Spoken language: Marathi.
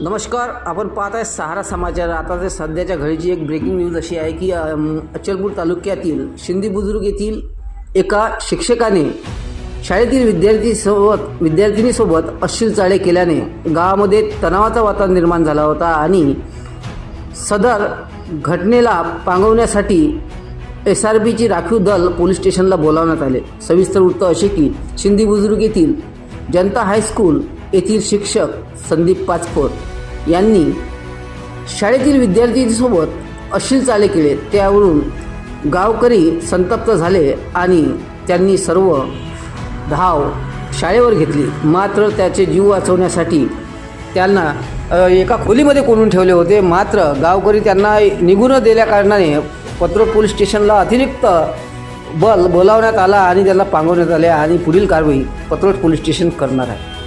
नमस्कार आपण पाहत आहे सहारा समाचार. आता ते सध्याच्या घडीची एक ब्रेकिंग न्यूज अशी आहे की अचलपूर तालुक्यातील शिंदी बुजुर्ग येथील एका शिक्षकाने शाळेतील विद्यार्थीसोबत विद्यार्थिनीसोबत अश्लील चाळे केल्याने गावामध्ये तणावाचा वातावरण निर्माण झाला होता आणि सदर घटनेला पांगवण्यासाठी एस आर बीची राखीव दल पोलीस स्टेशनला बोलावण्यात आले. सविस्तर वृत्त असे की शिंदी बुजुर्ग येथील जनता हायस्कूल येथील शिक्षक संदीप पाचपोर यांनी शाळेतील विद्यार्थ्यांसोबत अश्लील चाले केले. त्यावरून गावकरी संतप्त झाले आणि त्यांनी सर्व धाव शाळेवर घेतली. मात्र त्याचे जीव वाचवण्यासाठी त्यांना एका खोलीमध्ये कोणून ठेवले होते? मात्र गावकरी त्यांना निघून दिल्या कारणाने पत्र पोलीस स्टेशनला अतिरिक्त बल बोलावण्यात आला आणि त्यांना पांगवण्यात आले आणि पुढील कारवाई पत्रोट पोलीस स्टेशन करणार आहे.